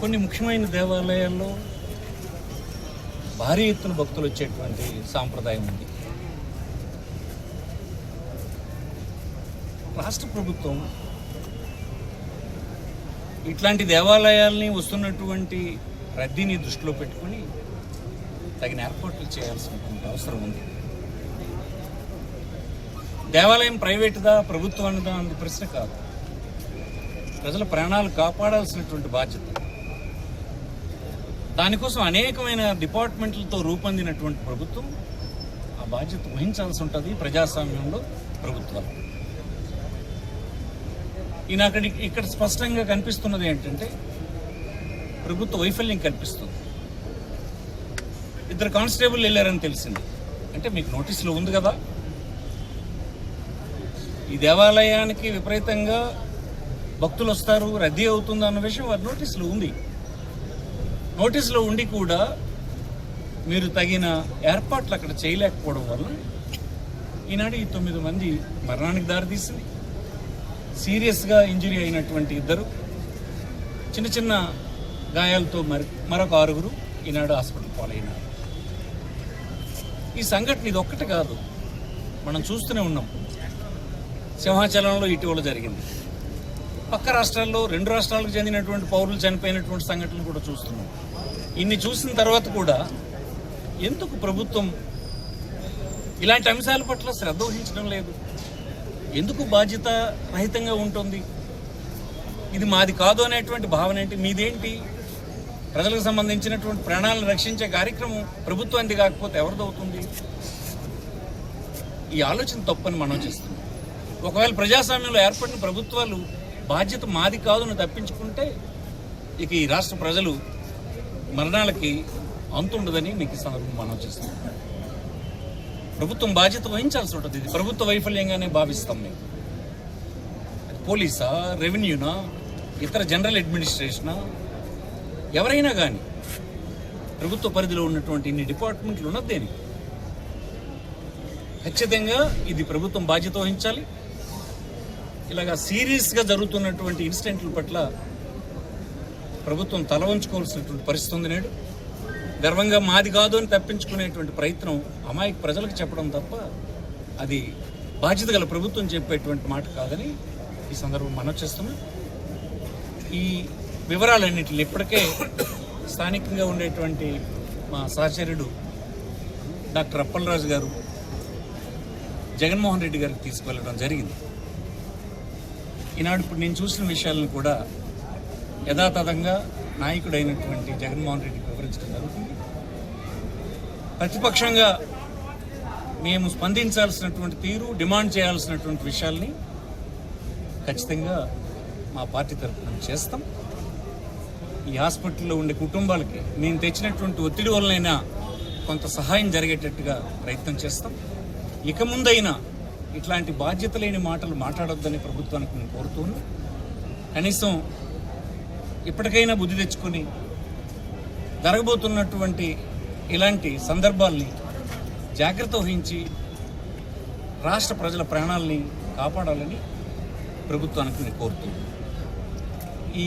కొన్ని ముఖ్యమైన దేవాలయాల్లో భారీ ఎత్తున భక్తులు వచ్చేటువంటి సాంప్రదాయం ఉంది. రాష్ట్ర ప్రభుత్వం ఇట్లాంటి దేవాలయాల్ని వస్తున్నటువంటి రద్దీని దృష్టిలో పెట్టుకొని తగిన ఏర్పాట్లు చేయాల్సినటువంటి అవసరం ఉంది. దేవాలయం ప్రైవేటుదా ప్రభుత్వానిదా అన్నది ప్రశ్న కాదు. ప్రజల ప్రాణాలు కాపాడాల్సినటువంటి బాధ్యత. దానికోసం అనేకమైన డిపార్ట్మెంట్లతో రూపొందినటువంటి ప్రభుత్వం ఆ బాధ్యత వహించాల్సి ఉంటుంది ప్రజాస్వామ్యంలో ప్రభుత్వాలు ఈయన అక్కడ ఇక్కడ స్పష్టంగా కనిపిస్తున్నది ఏంటంటే ప్రభుత్వ వైఫల్యం కనిపిస్తుంది. ఇద్దరు కానిస్టేబుల్ వెళ్ళారని తెలిసింది. అంటే మీకు నోటీసులో ఉంది కదా. ఈ దేవాలయానికి విపరీతంగా భక్తులు వస్తారు రద్దీ అవుతుంది అన్న విషయం వారి నోటీసులో ఉంది. నోటీసులో ఉండి కూడా మీరు తగిన ఏర్పాట్లు అక్కడ చేయలేకపోవడం వల్ల ఈనాడు ఈ తొమ్మిది మంది మరణానికి దారితీసింది. సీరియస్గా ఇంజరీ అయినటువంటి ఇద్దరు చిన్న చిన్న గాయాలతో మరి మరొక ఆరుగురు ఈనాడు హాస్పిటల్ పాలైనారు. ఈ సంఘటన ఇది ఒక్కటి కాదు మనం చూస్తూనే ఉన్నాం. సింహాచలంలో ఇటీవల జరిగింది. పక్క రాష్ట్రాల్లో రెండు రాష్ట్రాలకు చెందినటువంటి పౌరులు చనిపోయినటువంటి సంఘటనలు కూడా చూస్తున్నాం. ఇన్ని చూసిన తర్వాత కూడా ఎందుకు ప్రభుత్వం ఇలాంటి అంశాల పట్ల శ్రద్ధ వహించడం లేదు? ఎందుకు బాధ్యత రహితంగా ఉంటుంది? ఇది మాది కాదు అనేటువంటి భావన ఏంటి? మీదేంటి? ప్రజలకు సంబంధించినటువంటి ప్రాణాలను రక్షించే కార్యక్రమం ప్రభుత్వానికి కాకపోతే ఎవరిదవుతుంది ఈ ఆలోచన తప్పని మనం చేస్తున్నాం. ఒకవేళ ప్రజాస్వామ్యంలో ఏర్పడిన ప్రభుత్వాలు బాధ్యత మాది కాదు అని తప్పించుకుంటే ఇక ఈ రాష్ట్ర ప్రజలు మరణాలకి అంతుండదని మీకు ఈ సందర్భం మనం చేస్తున్నాం. ప్రభుత్వం బాధ్యత వహించాల్సి ఉంటుంది. ఇది ప్రభుత్వ వైఫల్యంగానే భావిస్తాం మేము. పోలీసా రెవెన్యూనా ఇతర జనరల్ అడ్మినిస్ట్రేషనా? ఎవరైనా కానీ ప్రభుత్వ పరిధిలో ఉన్నటువంటి ఇన్ని డిపార్ట్మెంట్లు ఉన్నది దేనికి? ఖచ్చితంగా ఇది ప్రభుత్వం బాధ్యత వహించాలి. ఇలాగా సీరియస్గా జరుగుతున్నటువంటి ఇన్సిడెంట్ల పట్ల ప్రభుత్వం తల వంచుకోవాల్సినటువంటి పరిస్థితి ఉంది నేడు. గర్వంగా మాది కాదు అని తప్పించుకునేటువంటి ప్రయత్నం అమాయక ప్రజలకు చెప్పడం తప్ప అది బాధ్యత గల ప్రభుత్వం చెప్పేటువంటి మాట కాదని ఈ సందర్భం మనం చేస్తున్నాం. ఈ వివరాలన్నింటిని ఇప్పటికే స్థానికంగా ఉండేటువంటి మా సహచరుడు డాక్టర్ అప్పలరాజు గారు జగన్మోహన్ రెడ్డి గారికి తీసుకువెళ్ళడం జరిగింది. ఈనాడు ఇప్పుడు నేను చూసిన విషయాలను కూడా యథాతథంగా నాయకుడైనటువంటి జగన్మోహన్ రెడ్డికి వివరించడం జరుగుతుంది. ప్రతిపక్షంగా మేము స్పందించాల్సినటువంటి తీరు డిమాండ్ చేయాల్సినటువంటి విషయాల్ని ఖచ్చితంగా మా పార్టీ తరఫున చేస్తాం. ఈ హాస్పిటల్లో ఉండే కుటుంబాలకి నేను తెచ్చినటువంటి ఒత్తిడి వల్లనైనా కొంత సహాయం జరిగేటట్టుగా ప్రయత్నం చేస్తాం. ఇక ముందైనా ఇట్లాంటి బాధ్యత లేని మాటలు మాట్లాడొద్దని ప్రభుత్వానికి నేను కోరుతున్నాను కనీసం ఇప్పటికైనా బుద్ధి తెచ్చుకొని జరగబోతున్నటువంటి ఇలాంటి సందర్భాల్ని జాగ్రత్త వహించి రాష్ట్ర ప్రజల ప్రాణాలని కాపాడాలని ప్రభుత్వానికి నేను కోరుతున్నాను. ఈ